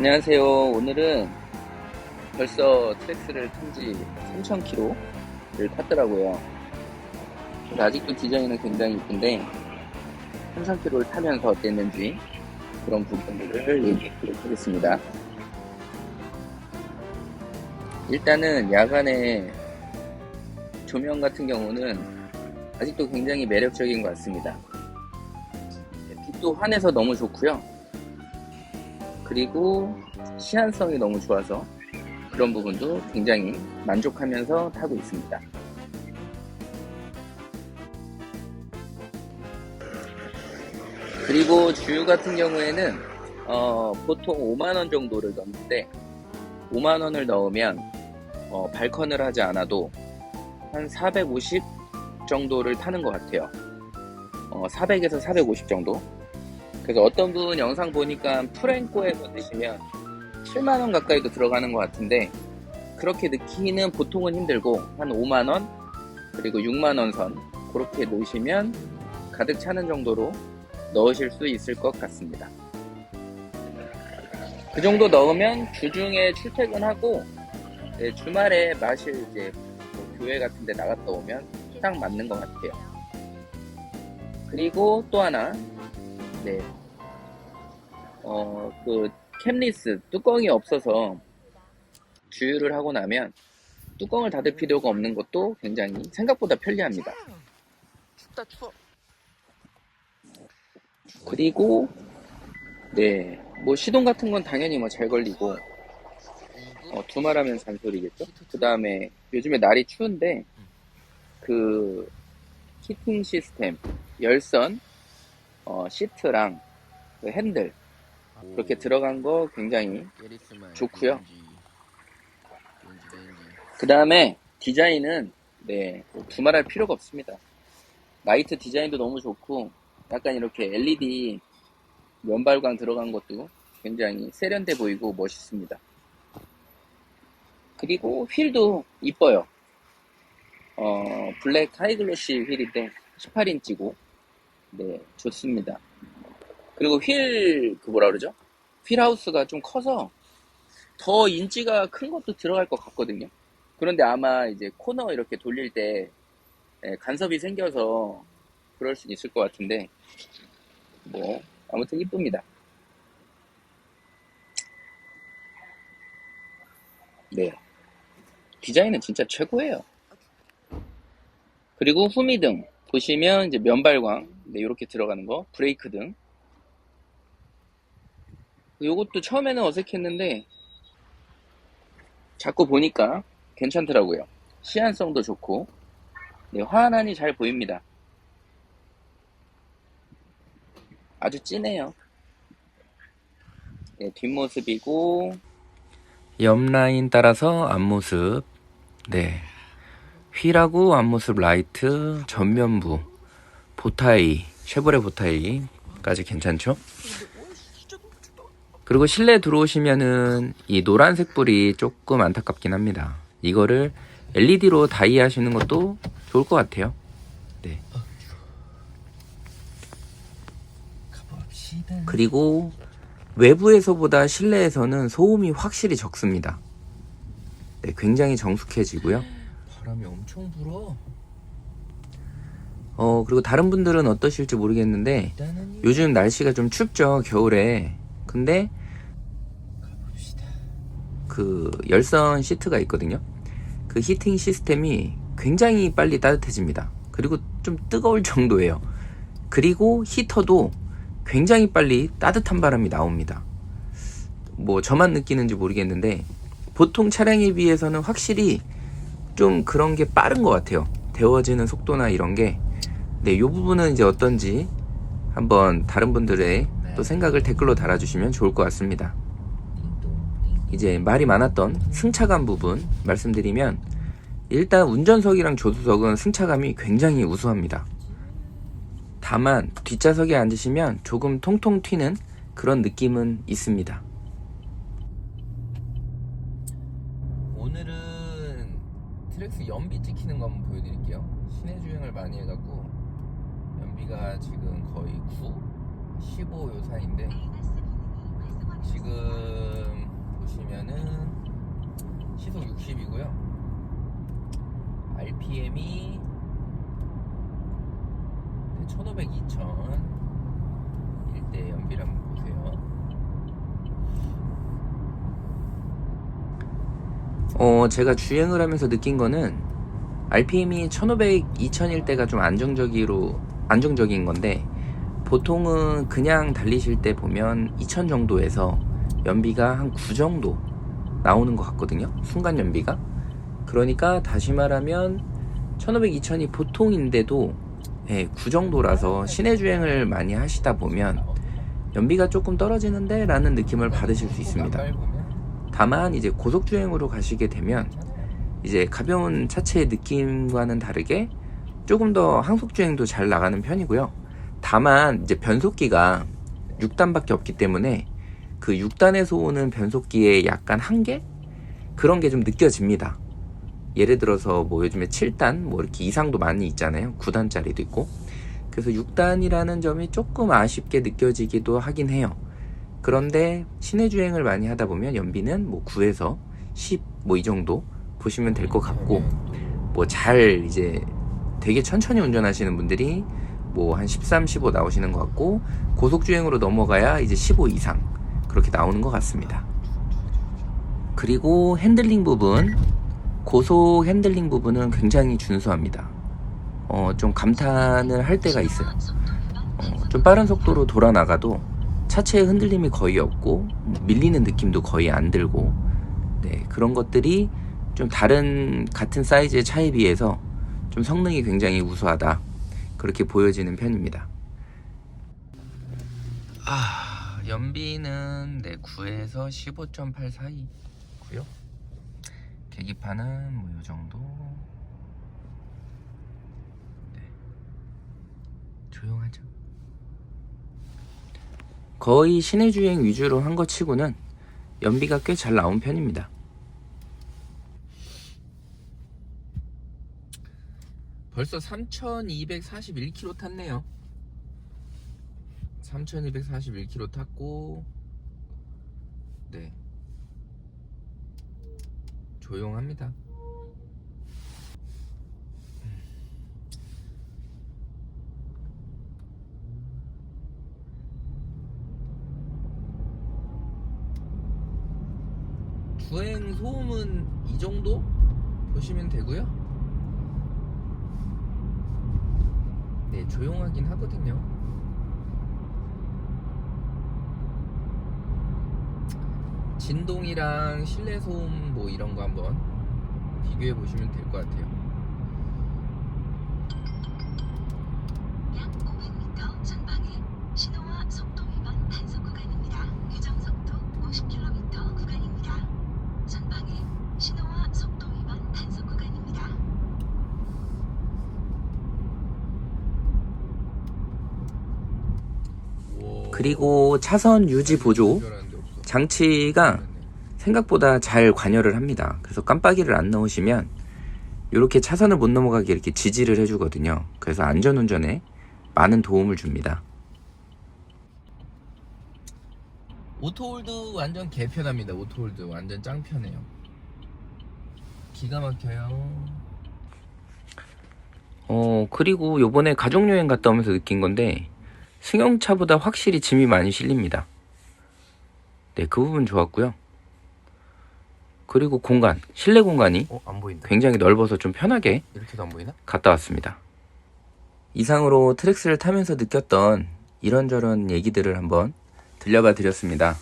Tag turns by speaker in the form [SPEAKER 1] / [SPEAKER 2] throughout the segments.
[SPEAKER 1] 안녕하세요. 오늘은 벌써 트랙스를 탄 지 3,000km를 탔더라고요. 아직도 디자인은 굉장히 이쁜데 3,000km를 타면서 어땠는지 그런 부분들을 얘기해 보도록 하겠습니다. 일단은 야간에 조명 같은 경우는 아직도 굉장히 매력적인 것 같습니다. 빛도 환해서 너무 좋고요. 그리고 시한성이 너무 좋아서 그런 부분도 굉장히 만족하면서 타고 있습니다. 그리고 주유 같은 경우에는 어, 보통 5만원 정도를 넣는데 5만원을 넣으면 어, 발컨을 하지 않아도 한 450 정도를 타는 것 같아요. 어, 400에서 450 정도. 그래서 어떤 분 영상 보니까 프랭코에서 넣으시면 7만원 가까이도 들어가는 것 같은데 그렇게 넣기는 보통은 힘들고 한 5만원 그리고 6만원 선 그렇게 넣으시면 가득 차는 정도로 넣으실 수 있을 것 같습니다. 그 정도 넣으면 주중에 출퇴근하고 네, 주말에 마실 이제 뭐 교회 같은 데 나갔다 오면 딱 맞는 것 같아요. 그리고 또 하나, 네. 어, 그, 캠리스, 뚜껑이 없어서 주유를 하고 나면 뚜껑을 닫을 필요가 없는 것도 굉장히 생각보다 편리합니다.
[SPEAKER 2] 춥다 추워.
[SPEAKER 1] 그리고, 네. 뭐 시동 같은 건 당연히 뭐 잘 걸리고, 어, 두말하면 잔소리겠죠? 그 다음에 요즘에 날이 추운데, 그, 히팅 시스템, 열선, 어, 시트랑 그 핸들, 그렇게 들어간 거 굉장히 좋고요. 그 다음에 디자인은, 네, 뭐 두말할 필요가 없습니다. 라이트 디자인도 너무 좋고, 약간 이렇게 LED 면발광 들어간 것도 굉장히 세련돼 보이고 멋있습니다. 그리고 휠도 이뻐요. 어, 블랙 하이글로시 휠인데 18인치고 네 좋습니다. 그리고 휠 그 뭐라 그러죠? 휠 하우스가 좀 커서 더 인치가 큰 것도 들어갈 것 같거든요. 그런데 아마 이제 코너 이렇게 돌릴 때 예, 간섭이 생겨서 그럴 수 있을 것 같은데 뭐 아무튼 이쁩니다. 네. 디자인은 진짜 최고예요. 그리고 후미등 보시면 이제 면발광 네, 이렇게 들어가는 거 브레이크 등 요것도 처음에는 어색했는데 자꾸 보니까 괜찮더라고요. 시한성도 좋고 네, 화환안이 잘 보입니다. 아주 진해요. 네, 뒷모습이고
[SPEAKER 3] 옆 라인 따라서 앞모습. 네. 휠하고 앞모습 라이트, 전면부, 보타이, 쉐보레 보타이까지 괜찮죠? 그리고 실내 들어오시면은 이 노란색 불이 조금 안타깝긴 합니다. 이거를 LED로 다이 하시는 것도 좋을 것 같아요. 네. 그리고 외부에서보다 실내에서는 소음이 확실히 적습니다. 네, 굉장히 정숙해지고요.
[SPEAKER 2] 바람이 엄청 불어.
[SPEAKER 3] 어, 그리고 다른 분들은 어떠실지 모르겠는데 요즘 날씨가 좀 춥죠, 겨울에. 근데. 그 열선 시트가 있거든요. 그 히팅 시스템이 굉장히 빨리 따뜻해집니다. 그리고 좀 뜨거울 정도예요. 그리고 히터도 굉장히 빨리 따뜻한 바람이 나옵니다. 뭐 저만 느끼는지 모르겠는데 보통 차량에 비해서는 확실히 좀 그런 게 빠른 것 같아요. 데워지는 속도나 이런 게. 네, 요 부분은 이제 어떤지 한번 다른 분들의 또 생각을 댓글로 달아주시면 좋을 것 같습니다. 이제 말이 많았던 승차감 부분 말씀드리면 일단 운전석이랑 조수석은 승차감이 굉장히 우수합니다. 다만 뒷좌석에 앉으시면 조금 통통 튀는 그런 느낌은 있습니다.
[SPEAKER 2] 오늘은 트랙스 연비 찍히는 거 한번 보여드릴게요. 시내 주행을 많이 해갖고 연비가 지금 거의 9, 15 요 사이인데 지금 보시면은 시속 60이고요. RPM이 1500, 2000 일대 연비를 한번 보세요.
[SPEAKER 3] 어, 제가 주행을 하면서 느낀 거는 RPM이 1500, 2000일 때가 좀 안정적이로, 안정적인 건데, 보통은 그냥 달리실 때 보면 2000 정도에서 연비가 한 9 정도 나오는 것 같거든요. 순간 연비가. 그러니까 다시 말하면 1500, 2000이 보통인데도 예, 9 정도라서 시내 주행을 많이 하시다 보면 연비가 조금 떨어지는데 라는 느낌을 받으실 수 있습니다. 다만 이제 고속 주행으로 가시게 되면 이제 가벼운 차체의 느낌과는 다르게 조금 더 항속 주행도 잘 나가는 편이고요. 다만 이제 변속기가 6단밖에 없기 때문에 그 6단에서 오는 변속기의 약간 한계 그런 게 좀 느껴집니다. 예를 들어서 뭐 요즘에 7단 뭐 이렇게 이상도 많이 있잖아요. 9단짜리도 있고. 그래서 6단이라는 점이 조금 아쉽게 느껴지기도 하긴 해요. 그런데 시내 주행을 많이 하다 보면 연비는 뭐 9에서 10 뭐 이 정도 보시면 될 것 같고 뭐 잘 이제 되게 천천히 운전하시는 분들이 뭐 한 13, 15 나오시는 것 같고 고속 주행으로 넘어가야 이제 15 이상 그렇게 나오는 것 같습니다. 그리고 핸들링 부분 고속 핸들링 부분은 굉장히 준수합니다. 어, 좀 감탄을 할 때가 있어요. 어, 좀 빠른 속도로 돌아 나가도 차체의 흔들림이 거의 없고 밀리는 느낌도 거의 안 들고 네, 그런 것들이 좀 다른 같은 사이즈의 차에 비해서 좀 성능이 굉장히 우수하다 그렇게 보여지는 편입니다. 아 연비는 네 9에서 15.8 사이고요. 계기판은 뭐 이 정도. 네. 조용하죠. 거의 시내 주행 위주로 한 것 치고는 연비가 꽤 잘 나온 편입니다.
[SPEAKER 2] 벌써 3,241km 탔네요. 3,241km 탔고, 네. 조용합니다. 주행 소음은 이 정도 보시면 되고요. 네, 조용하긴 하거든요. 진동이랑 실내 소음 뭐 이런 거 한번 비교해 보시면 될 것 같아요.
[SPEAKER 4] 약 500m 전방에 신호와 속도 위반 단속 구간입니다. 규정 속도 50km 구간입니다. 전방에 신호와 속도 위반 단속 구간입니다.
[SPEAKER 3] 그리고 차선 유지 보조. 장치가 생각보다 잘 관여를 합니다. 그래서 깜빡이를 안 넣으시면 이렇게 차선을 못 넘어가게 이렇게 지지를 해주거든요. 그래서 안전운전에 많은 도움을 줍니다.
[SPEAKER 2] 오토홀드 완전 개편합니다. 오토홀드 완전 짱 편해요. 기가 막혀요.
[SPEAKER 3] 어, 그리고 요번에 가족여행 갔다 오면서 느낀 건데, 승용차보다 확실히 짐이 많이 실립니다. 네, 그 부분 좋았고요. 그리고 공간, 실내 공간이
[SPEAKER 2] 어, 안 보인다.
[SPEAKER 3] 굉장히 넓어서 좀 편하게
[SPEAKER 2] 이렇게도 안 보이나?
[SPEAKER 3] 갔다 왔습니다. 이상으로 트랙스를 타면서 느꼈던 이런저런 얘기들을 한번 들려봐 드렸습니다.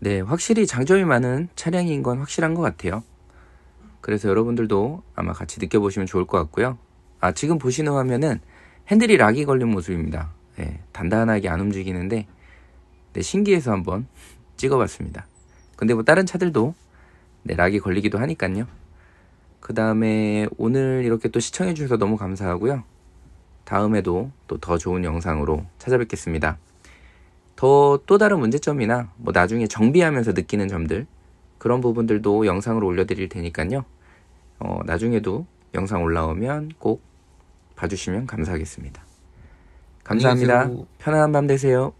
[SPEAKER 3] 네, 확실히 장점이 많은 차량인 건 확실한 것 같아요. 그래서 여러분들도 아마 같이 느껴보시면 좋을 것 같고요. 아, 지금 보시는 화면은 핸들이 락이 걸린 모습입니다. 네, 단단하게 안 움직이는데, 네, 신기해서 한번 찍어봤습니다. 근데 뭐 다른 차들도 네, 락이 걸리기도 하니까요. 그 다음에 오늘 이렇게 또 시청해주셔서 너무 감사하고요. 다음에도 또 더 좋은 영상으로 찾아뵙겠습니다. 더 또 다른 문제점이나 뭐 나중에 정비하면서 느끼는 점들 그런 부분들도 영상으로 올려드릴 테니까요. 어, 나중에도 영상 올라오면 꼭 봐주시면 감사하겠습니다. 감사합니다. 편안한 밤 되세요.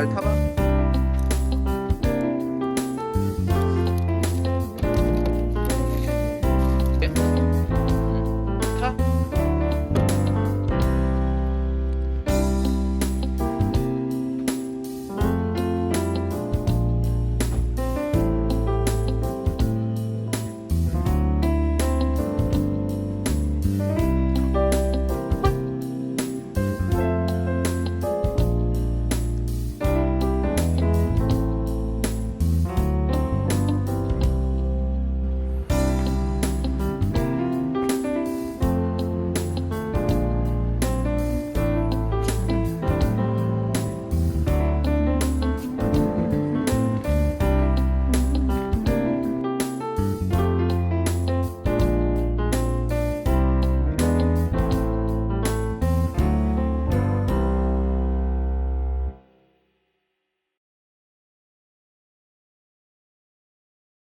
[SPEAKER 3] 잘 타봐.